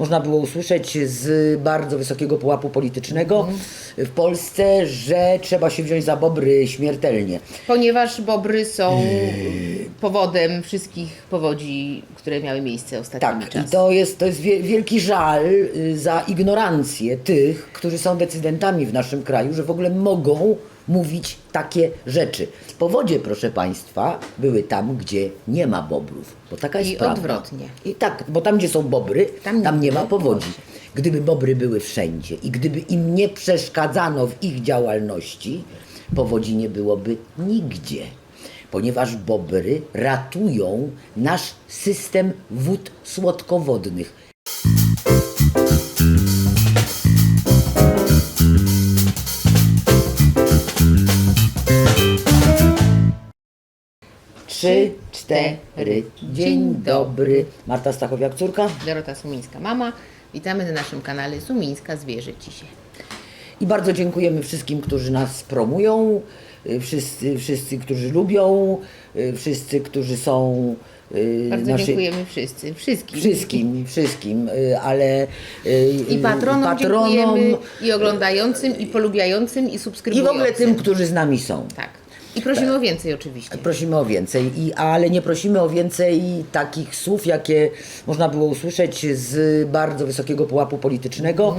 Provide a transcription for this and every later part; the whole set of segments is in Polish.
można było usłyszeć z bardzo wysokiego pułapu politycznego w Polsce, że trzeba się wziąć za bobry śmiertelnie. Ponieważ bobry są powodem wszystkich powodzi, które miały miejsce ostatnimi Tak, czasy. i to jest, to jest wie- wielki żal y, za ignorancję tych, którzy są decydentami w naszym kraju, że w ogóle mogą mówić takie rzeczy. Powodzie, proszę Państwa, były tam, gdzie nie ma bobrów. Bo taka jest I prawda. odwrotnie. I tak, bo tam, gdzie są bobry, tam, Tam nie nie ma powodzi. Gdyby bobry były wszędzie i gdyby im nie przeszkadzano w ich działalności, powodzi nie byłoby nigdzie. Ponieważ bobry ratują nasz system wód słodkowodnych. Trzy, cztery. Dzień dobry. Marta Stachowiak, córka. Dorota Sumińska, mama. Witamy na naszym kanale Sumińska Zwierzę Cisie. I bardzo dziękujemy wszystkim, którzy nas promują, y, wszyscy, wszyscy którzy lubią, y, wszyscy, którzy są y, Bardzo nasi- dziękujemy wszyscy, wszystkim. Wszystkim, wszystkim, ale I patronom, patronom dziękujemy, i oglądającym, i polubiającym, i i w subskrybującym. ogóle tym, którzy z nami są. Tak. I prosimy o więcej oczywiście. Prosimy o więcej, i, ale nie prosimy o więcej takich słów, jakie można było usłyszeć z bardzo wysokiego pułapu politycznego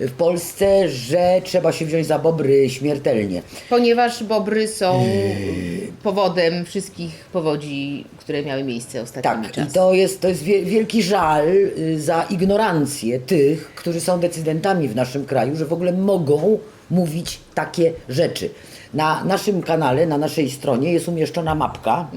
w Polsce, że trzeba się wziąć za bobry śmiertelnie. Ponieważ bobry są powodem wszystkich powodzi, które miały miejsce ostatnimi Tak, czasy. i to jest, to jest wie- wielki żal y, za ignorancję tych, którzy są decydentami w naszym kraju, że w ogóle mogą mówić takie rzeczy. Na naszym kanale, na naszej stronie jest umieszczona mapka,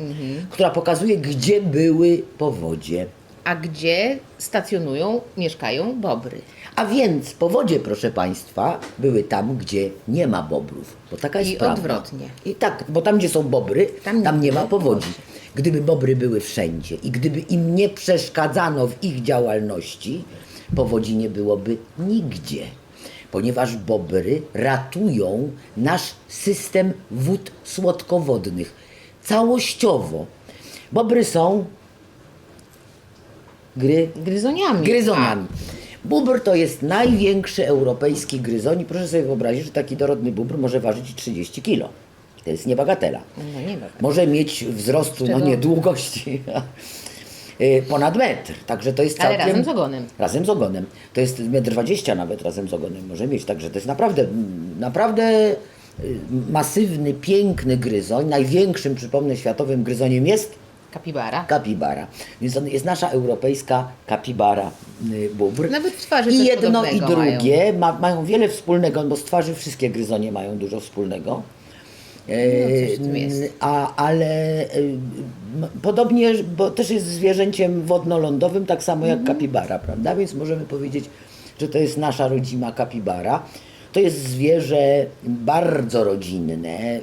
która pokazuje, gdzie były powodzie. A gdzie stacjonują, mieszkają bobry? A więc powodzie, proszę Państwa, były tam, gdzie nie ma bobrów. Bo taka jest I prawda. odwrotnie. I tak, bo tam, gdzie są bobry, tam, Tam nie nie ma ma powodzi. powodzi. Gdyby bobry były wszędzie i gdyby im nie przeszkadzano w ich działalności, powodzi nie byłoby nigdzie. Ponieważ bobry ratują nasz system wód słodkowodnych całościowo. Bobry są gry Gryzoniami. Gryzoniami. Bóbr to jest największy europejski gryzoń proszę sobie wyobrazić, że taki dorodny bóbr może ważyć 30 kg. To jest niebagatela. No nie. Może mieć wzrostu, no nie długości, ponad metr. Także to jest Ale całkiem... razem z ogonem. Razem z ogonem. To jest metr 20 nawet razem z ogonem może mieć. Także to jest naprawdę, mm, naprawdę y, masywny, piękny gryzoń. Największym, przypomnę, światowym gryzoniem jest Kapibara. kapibara. Więc on jest nasza europejska kapibara y, bóbr. Nawet w twarzy I jedno i podobnego mają. drugie ma, mają wiele wspólnego, bo z twarzy wszystkie gryzonie mają dużo wspólnego. No, tym jest. A, ale podobnie, bo też jest zwierzęciem wodno-lądowym, tak samo jak Mhm. kapibara, prawda? Więc możemy powiedzieć, że to jest nasza rodzima kapibara. To jest zwierzę bardzo rodzinne,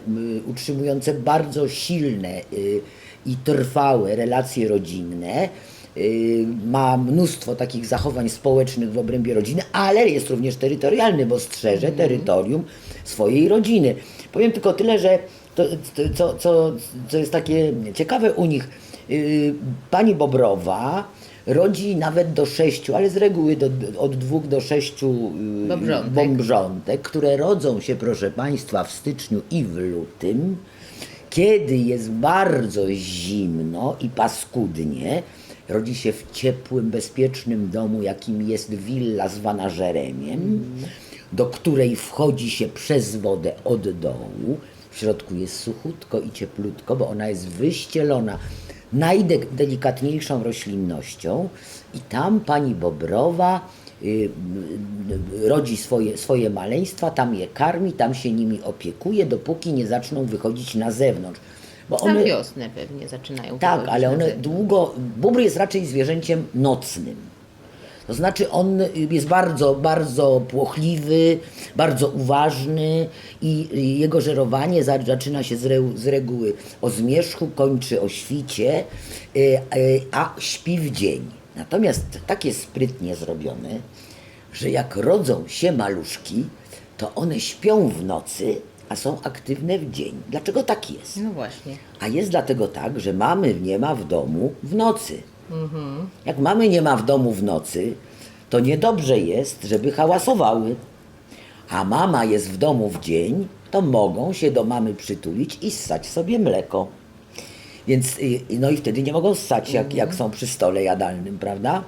utrzymujące bardzo silne y, i trwałe relacje rodzinne. Y, Ma mnóstwo takich zachowań społecznych w obrębie rodziny, ale jest również terytorialny, bo strzeże terytorium swojej rodziny. Powiem tylko tyle, że to, co, co, co jest takie ciekawe u nich, yy, pani Bobrowa rodzi nawet do sześciu, ale z reguły do, od dwóch do sześciu yy, Bobrzątek. które rodzą się, proszę Państwa, w styczniu i w lutym, kiedy jest bardzo zimno i paskudnie, rodzi się w ciepłym, bezpiecznym domu, jakim jest willa zwana Żeremiem, do której wchodzi się przez wodę od dołu. W środku jest suchutko i cieplutko, bo ona jest wyścielona najdelikatniejszą roślinnością i tam pani Bobrowa y, y, rodzi swoje, swoje maleństwa, tam je karmi, tam się nimi opiekuje, dopóki nie zaczną wychodzić na zewnątrz. Bo Na wiosnę pewnie zaczynają tak, ale one długo. Bóbr jest raczej zwierzęciem nocnym. To znaczy, on jest bardzo, bardzo płochliwy, bardzo uważny i jego żerowanie za- zaczyna się z, re, z reguły o zmierzchu, kończy o świcie, y, y, a śpi w dzień. Natomiast tak jest sprytnie zrobione, że jak rodzą się maluszki, to one śpią w nocy, a są aktywne w dzień. Dlaczego tak jest? No właśnie. A jest dlatego tak, że mamy nie ma w domu w nocy. Jak mamy nie ma w domu w nocy, to niedobrze jest, żeby hałasowały. A mama jest w domu w dzień, to mogą się do mamy przytulić i ssać sobie mleko. Więc, y, no i wtedy nie mogą ssać, jak, jak są przy stole jadalnym, prawda?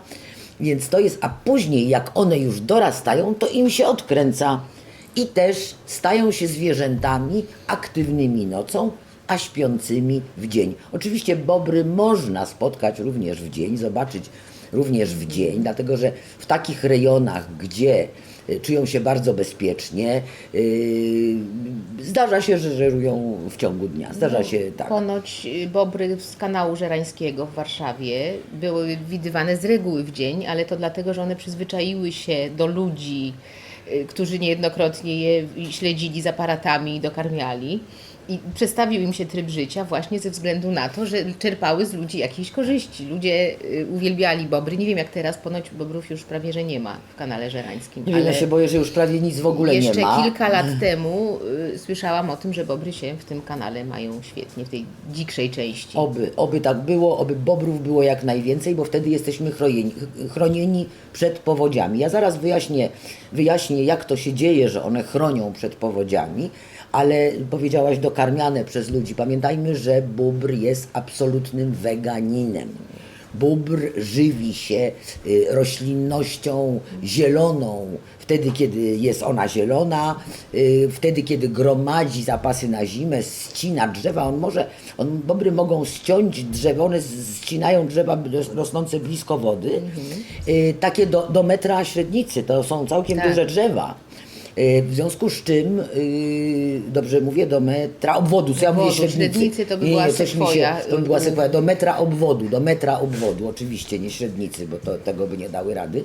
Więc to jest, a później jak one już dorastają, to im się odkręca i też stają się zwierzętami aktywnymi nocą, a śpiącymi w dzień. Oczywiście bobry można spotkać również w dzień, zobaczyć również w dzień, dlatego że w takich rejonach, gdzie y, czują się bardzo bezpiecznie, yy, zdarza się, że żerują w ciągu dnia. Zdarza się tak. Ponoć y, bobry z kanału żerańskiego w Warszawie były widywane z reguły w dzień, ale to dlatego, że one przyzwyczaiły się do ludzi, y, którzy niejednokrotnie je śledzili z aparatami i dokarmiali. I przestawił im się tryb życia właśnie ze względu na to, że czerpały z ludzi jakieś korzyści. Ludzie y, uwielbiali bobry. Nie wiem jak teraz, ponoć bobrów już prawie że nie ma w kanale żerańskim. Nie wiem, ja się boję, że już prawie nic w ogóle Jeszcze nie ma. kilka lat temu y, słyszałam o tym, że bobry się w tym kanale mają świetnie, w tej dzikszej części. Oby, oby tak było, oby bobrów było jak najwięcej, bo wtedy jesteśmy chronieni, chronieni przed powodziami. Ja zaraz wyjaśnię, wyjaśnię, jak to się dzieje, że one chronią przed powodziami, ale powiedziałaś dokarmiane przez ludzi. Pamiętajmy, że bóbr jest absolutnym weganinem. Bóbr żywi się y, roślinnością zieloną, wtedy kiedy jest ona zielona, y, wtedy kiedy gromadzi zapasy na zimę, ścina drzewa. On może, on, bobry mogą ściąć drzewa, one ścinają drzewa ros- rosnące blisko wody, y, takie do, do metra średnicy, to są całkiem Tak. duże drzewa. Y, W związku z czym, y, dobrze mówię, do metra obwodu, co ja mówię średnicy. to by była nie, się, sekwoja. to by była sekwoja, do metra obwodu, do metra obwodu, oczywiście nie średnicy, bo to, tego by nie dały rady.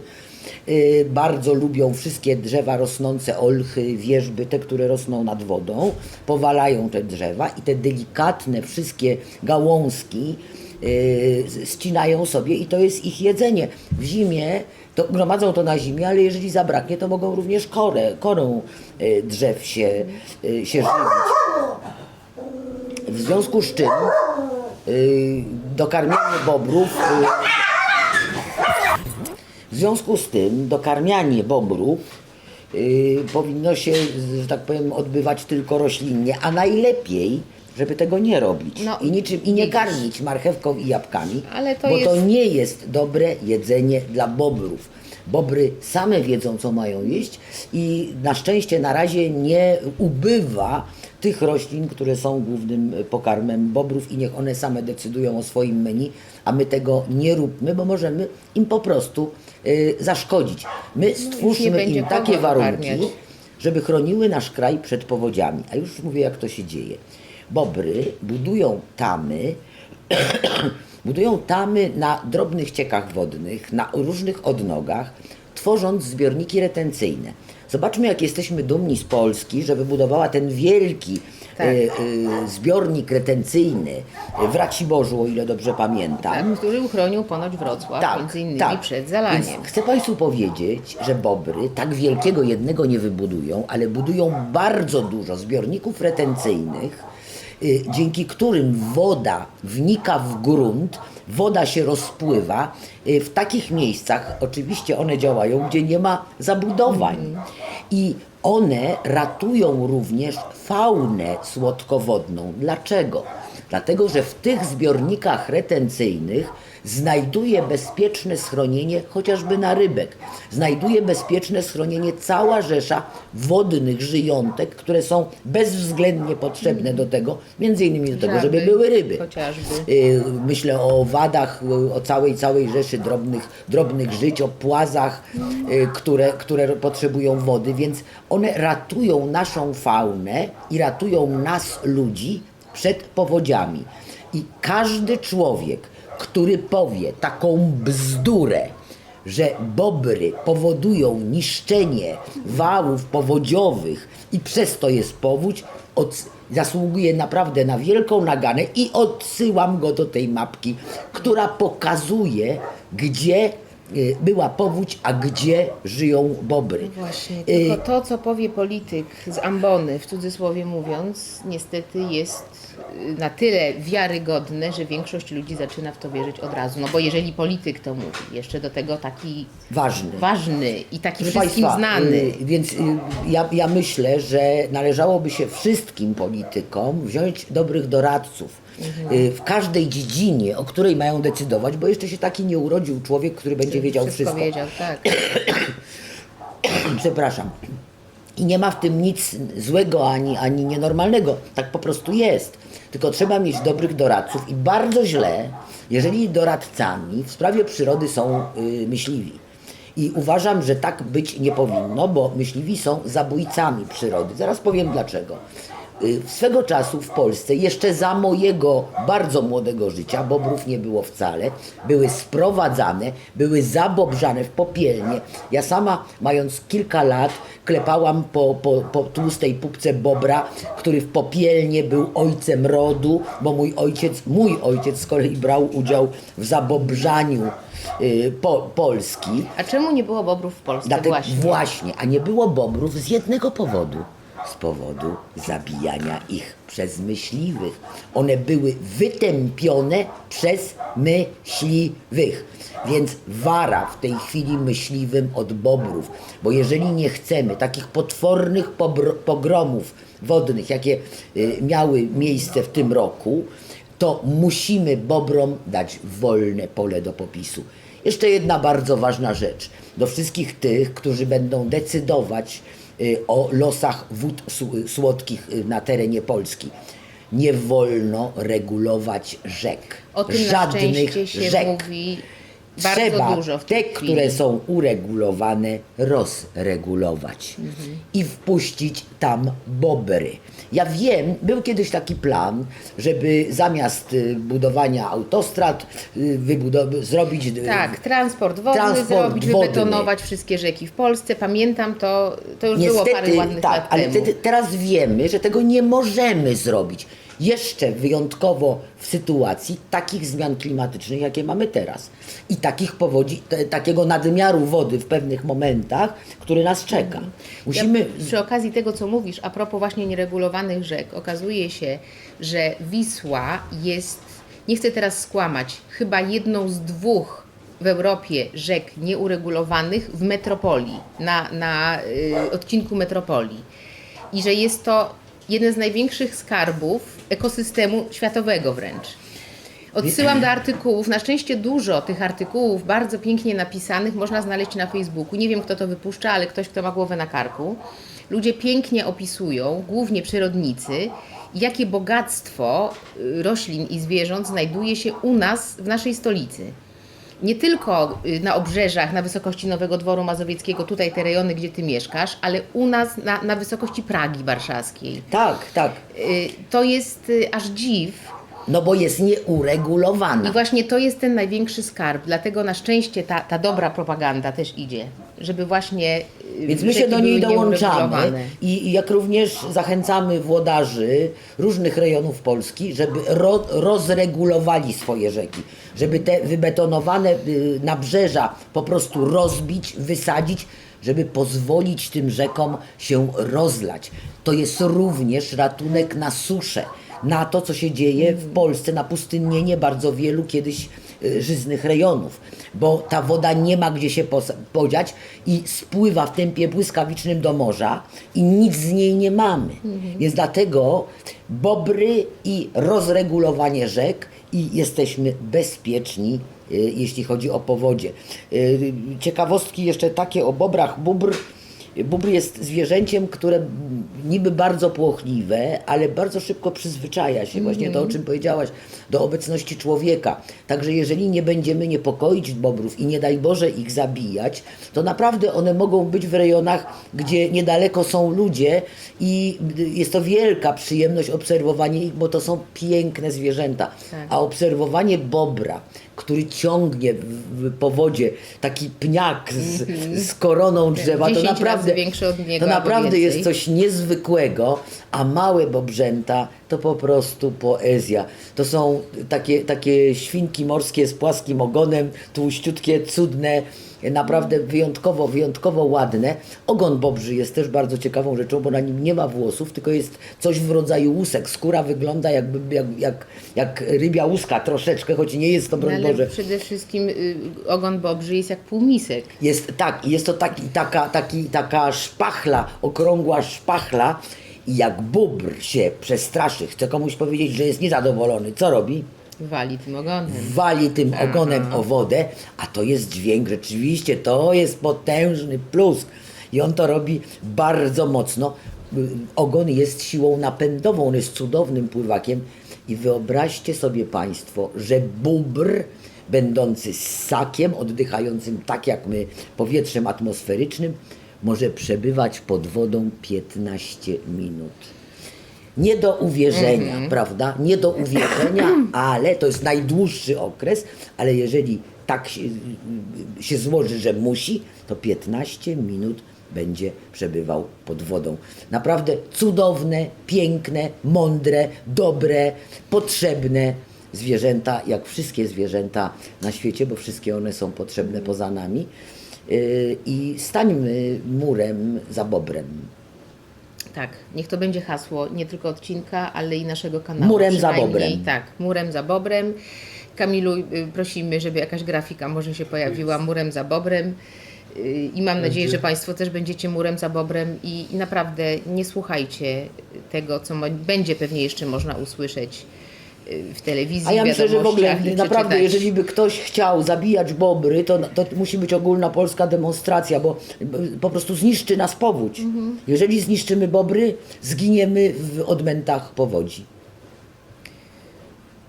Y, bardzo lubią wszystkie drzewa rosnące, olchy, wierzby, te, które rosną nad wodą, powalają te drzewa i te delikatne wszystkie gałązki ścinają sobie i to jest ich jedzenie. W zimie to gromadzą to na zimie, ale jeżeli zabraknie, to mogą również korę, korą y, drzew się, y, się żywić. W związku z czym y, dokarmianie bobrów. w związku z tym dokarmianie bobrów powinno się, że tak powiem, odbywać tylko roślinnie, a najlepiej, żeby tego nie robić. No, I niczym i nie karmić marchewką i jabłkami, to bo to jest- nie jest dobre jedzenie dla bobrów. Bobry same wiedzą, co mają jeść i na szczęście na razie nie ubywa tych roślin, które są głównym pokarmem bobrów i niech one same decydują o swoim menu, a my tego nie róbmy, bo możemy im po prostu y, zaszkodzić. My stwórzmy im takie warunki, dokarmiać. żeby chroniły nasz kraj przed powodziami. A już mówię, jak to się dzieje. Bobry budują tamy, budują tamy na drobnych ciekach wodnych, na różnych odnogach, tworząc zbiorniki retencyjne. Zobaczmy, jak jesteśmy dumni z Polski, że wybudowała ten wielki Tak. e, e, zbiornik retencyjny w Raciborzu, o ile dobrze pamiętam. Tak, który uchronił ponoć Wrocław, między innymi przed zalaniem. Tak, Więc chcę Państwu powiedzieć, że bobry tak wielkiego jednego nie wybudują, ale budują bardzo dużo zbiorników retencyjnych, y, dzięki którym woda wnika w grunt, woda się rozpływa. W takich miejscach oczywiście one działają, gdzie nie ma zabudowań. I one ratują również faunę słodkowodną. Dlaczego? Dlatego, że w tych zbiornikach retencyjnych znajduje bezpieczne schronienie chociażby na rybek. Znajduje bezpieczne schronienie cała rzesza wodnych żyjątek, które są bezwzględnie potrzebne do tego, między innymi do tego, żeby były ryby. chociażby. Y, Myślę o wadach, y, o całej, całej rzeszy drobnych, drobnych żyć, o płazach, y, które, które potrzebują wody, więc one ratują naszą faunę i ratują nas, ludzi, przed powodziami. I każdy człowiek, który powie taką bzdurę, że bobry powodują niszczenie wałów powodziowych i przez to jest powódź, od, zasługuje naprawdę na wielką naganę i odsyłam go do tej mapki, która pokazuje, gdzie była powódź, a gdzie żyją bobry. Właśnie, Y, tylko to, co powie polityk z ambony, w cudzysłowie mówiąc, niestety jest y, na tyle wiarygodne, że większość ludzi zaczyna w to wierzyć od razu. No bo jeżeli polityk to mówi, jeszcze do tego taki Ważny. ważny i taki Proszę wszystkim Państwa, znany. y, Więc y, ja, ja myślę, że należałoby się wszystkim politykom wziąć dobrych doradców y, w każdej dziedzinie, o której mają decydować, bo jeszcze się taki nie urodził człowiek, który będzie wiedział wszystko. wiedział, tak. Przepraszam. I nie ma w tym nic złego ani, ani nienormalnego. Tak po prostu jest. Tylko trzeba mieć dobrych doradców i bardzo źle, jeżeli doradcami w sprawie przyrody są y, myśliwi. I uważam, że tak być nie powinno, bo myśliwi są zabójcami przyrody. Zaraz powiem dlaczego. Y, Swego czasu w Polsce, jeszcze za mojego bardzo młodego życia, bobrów nie było wcale, były sprowadzane, były zabobrzane w popielnie. Ja sama, mając kilka lat, klepałam po, po, po tłustej pupce bobra, który w popielnie był ojcem rodu, bo mój ojciec, mój ojciec z kolei brał udział w zabobrzaniu y, po, Polski. A czemu nie było bobrów w Polsce Dlatego właśnie? właśnie, a nie było bobrów z jednego powodu. Z powodu zabijania ich przez myśliwych. One były wytępione przez myśliwych. Więc wara w tej chwili myśliwym od bobrów. Bo jeżeli nie chcemy takich potwornych pogromów wodnych, jakie y, miały miejsce w tym roku, to musimy bobrom dać wolne pole do popisu. Jeszcze jedna bardzo ważna rzecz. Do wszystkich tych, którzy będą decydować o losach wód słodkich y, na terenie Polski. Nie wolno regulować rzek. O tym Żadnych się rzek. mówi bardzo Trzeba dużo w te, tej chwili. które są uregulowane, rozregulować Mhm. i wpuścić tam bobry. Ja wiem, był kiedyś taki plan, żeby zamiast y, budowania autostrad y, wybudow- zrobić y, Tak, transport wodny Transport zrobić, wodny. wybetonować wszystkie rzeki w Polsce. Pamiętam to, to już było parę ładnych tak, lat ale temu. te, teraz wiemy, że tego nie możemy zrobić. Jeszcze wyjątkowo w sytuacji takich zmian klimatycznych, jakie mamy teraz. I takich powodzi, te, takiego nadmiaru wody w pewnych momentach, który nas czeka. Musimy. Ja, przy okazji tego, co mówisz, a propos właśnie nieregulowanych rzek, okazuje się, że Wisła jest, nie chcę teraz skłamać, chyba jedną z dwóch w Europie rzek nieuregulowanych w metropolii, na, na y, odcinku metropolii. I że jest to jeden z największych skarbów ekosystemu światowego wręcz. Odsyłam do artykułów. Na szczęście dużo tych artykułów, bardzo pięknie napisanych, można znaleźć na Facebooku. Nie wiem, kto to wypuszcza, ale ktoś, kto ma głowę na karku. Ludzie pięknie opisują, głównie przyrodnicy, jakie bogactwo y, roślin i zwierząt znajduje się u nas, w naszej stolicy. Nie tylko y, na obrzeżach, na wysokości Nowego Dworu Mazowieckiego, tutaj te rejony, gdzie ty mieszkasz, ale u nas na, na wysokości Pragi Warszawskiej. Tak, tak. Y, To jest y, aż dziw, No bo jest nieuregulowana. i właśnie to jest ten największy skarb, dlatego na szczęście ta, ta dobra propaganda też idzie, żeby właśnie. y, Więc my się do niej dołączamy i, i jak również zachęcamy włodarzy różnych rejonów Polski, żeby ro, rozregulowali swoje rzeki, żeby te wybetonowane y, nabrzeża po prostu rozbić, wysadzić, żeby pozwolić tym rzekom się rozlać. To jest również ratunek na suszę, na to, co się dzieje w Polsce, na pustynnienie bardzo wielu kiedyś y, żyznych rejonów, bo ta woda nie ma gdzie się podziać i spływa w tempie błyskawicznym do morza i nic z niej nie mamy. Więc dlatego bobry i rozregulowanie rzek i jesteśmy bezpieczni, y, jeśli chodzi o powodzie. Y, Ciekawostki jeszcze takie o bobrach. Bóbr Bóbr jest zwierzęciem, które niby bardzo płochliwe, ale bardzo szybko przyzwyczaja się, właśnie to o czym powiedziałaś, do obecności człowieka. Także jeżeli nie będziemy niepokoić bobrów i nie daj Boże ich zabijać, to naprawdę one mogą być w rejonach, gdzie niedaleko są ludzie i jest to wielka przyjemność obserwowanie ich, bo to są piękne zwierzęta. Tak. A obserwowanie bobra, który ciągnie w, w, po wodzie taki pniak z, z koroną drzewa, to. 10 naprawdę naprawdę, większy od niego. to naprawdę jest coś niezwykłego, a małe bobrzęta to po prostu poezja. To są takie, takie świnki morskie z płaskim ogonem, tłuściutkie, cudne, naprawdę wyjątkowo, wyjątkowo ładne. Ogon bobrzy jest też bardzo ciekawą rzeczą, bo na nim nie ma włosów, tylko jest coś w rodzaju łusek. Skóra wygląda jakby, jak, jak, jak rybia łuska troszeczkę, choć nie jest to, No, broń ale Boże, przede wszystkim y, ogon bobrzy jest jak półmisek. jest tak, jest to taki, taka, taki, taka szpachla, okrągła szpachla i jak bóbr się przestraszy, chce komuś powiedzieć, że jest niezadowolony, co robi? Wali tym ogonem. Wali tym ogonem o wodę, a to jest dźwięk, rzeczywiście, to jest potężny plus. I on to robi bardzo mocno. Ogon jest siłą napędową, on jest cudownym pływakiem. I wyobraźcie sobie Państwo, że bóbr, będący ssakiem, oddychającym tak jak my powietrzem atmosferycznym, może przebywać pod wodą 15 minut. Nie do uwierzenia, prawda? Nie do uwierzenia, ale to jest najdłuższy okres, ale jeżeli tak się, się złoży, że musi, to 15 minut będzie przebywał pod wodą. Naprawdę cudowne, piękne, mądre, dobre, potrzebne zwierzęta, jak wszystkie zwierzęta na świecie, bo wszystkie one są potrzebne poza nami. Yy, I stańmy murem za bobrem. Tak, niech to będzie hasło nie tylko odcinka, ale i naszego kanału. Murem za Przynajmniej bobrem. Tak, murem za bobrem. Kamilu, y, prosimy, żeby jakaś grafika może się pojawiła murem za bobrem. Y, I mam nadzieję, że Państwo też będziecie murem za bobrem i, i naprawdę nie słuchajcie tego, co będzie pewnie jeszcze można usłyszeć w telewizji, A ja myślę, że w ogóle naprawdę, jeżeli by ktoś chciał zabijać bobry, to, to musi być ogólna polska demonstracja, bo po prostu zniszczy nas powódź. Mhm. Jeżeli zniszczymy bobry, zginiemy w odmętach powodzi.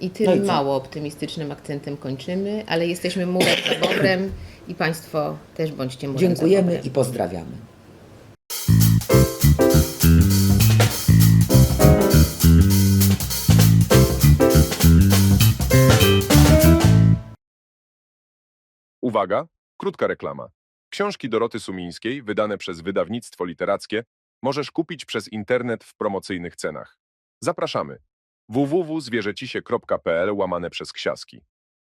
I tym No mało optymistycznym akcentem kończymy, ale jesteśmy murem za bobrem i Państwo też bądźcie murem Dziękujemy i pozdrawiamy. Uwaga, krótka reklama. Książki Doroty Sumińskiej, wydane przez wydawnictwo literackie, możesz kupić przez internet w promocyjnych cenach. Zapraszamy. www.zwierzecisie.pl łamane przez ksiaski.